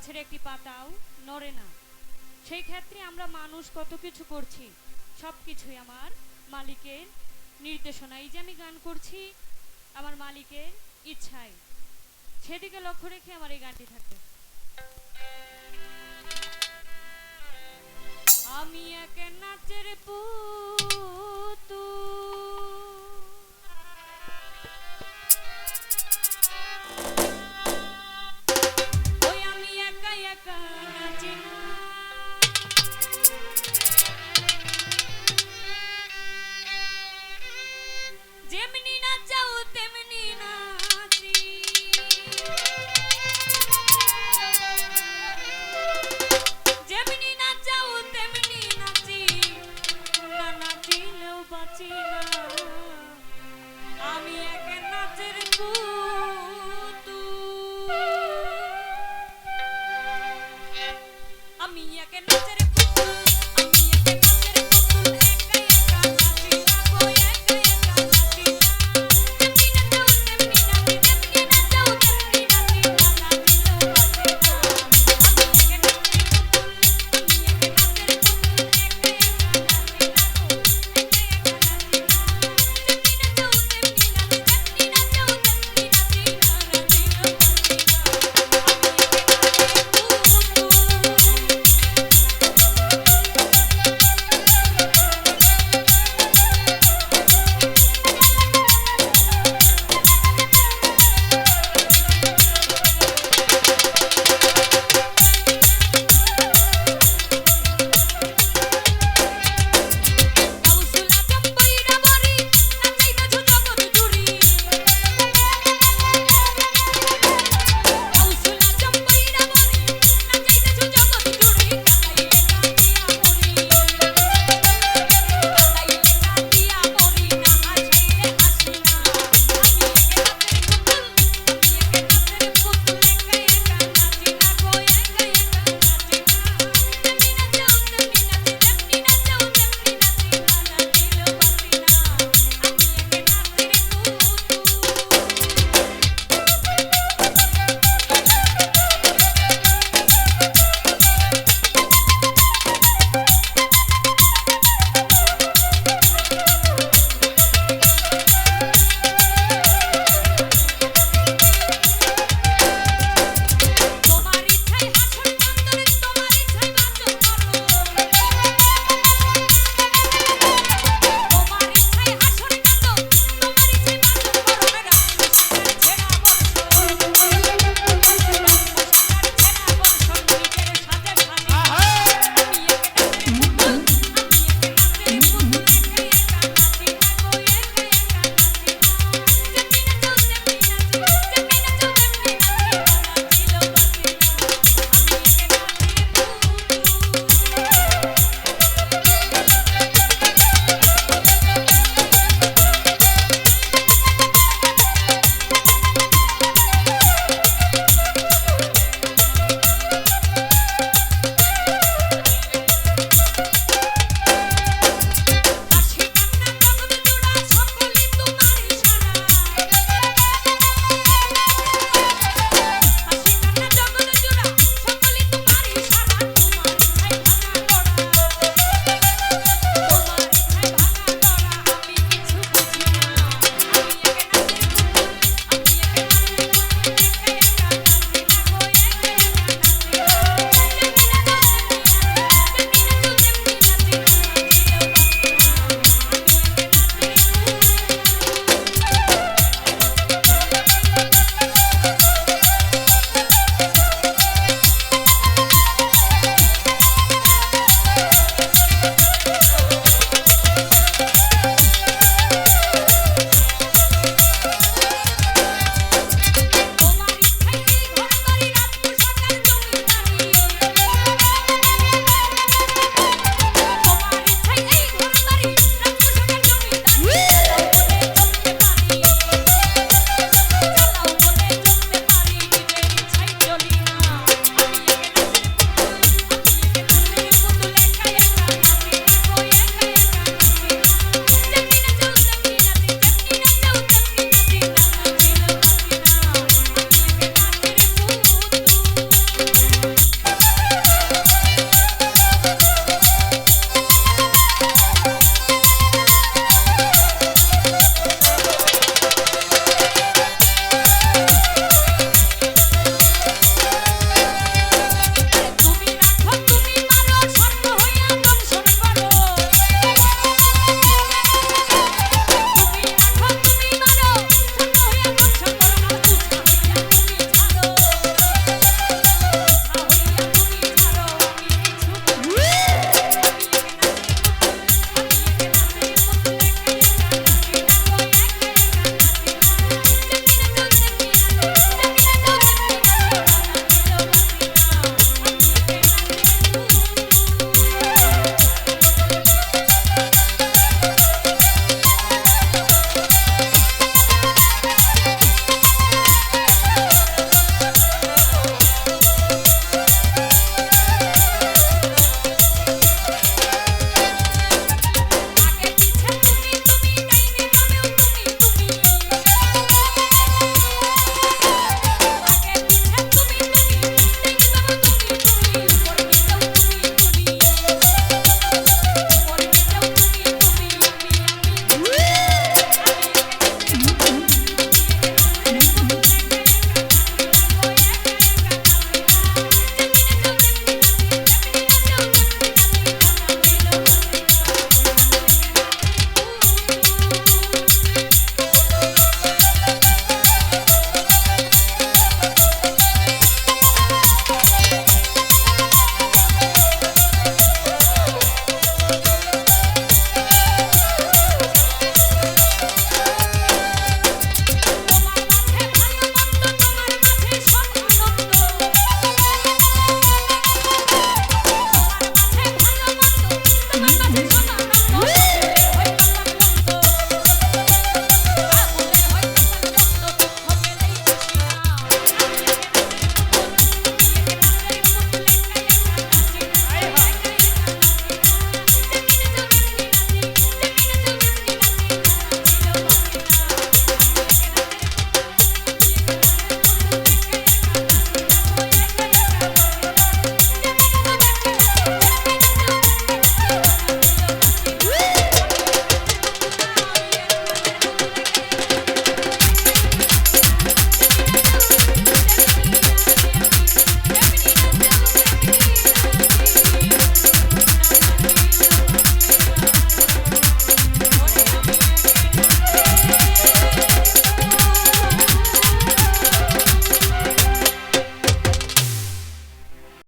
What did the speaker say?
গাছের একটি পাতাও নড়ে না। সেই ক্ষেত্রে আমরা মানুষ কত কিছু করছি, সব কিছুই আমার মালিকের নির্দেশনা এই যে আমি গান করছি, আমার মালিকের ইচ্ছায়। সেদিকে লক্ষ্য রেখে আমার এই গানটি থাকবে। আমি এক নাচের পুতু আমি এক নাচের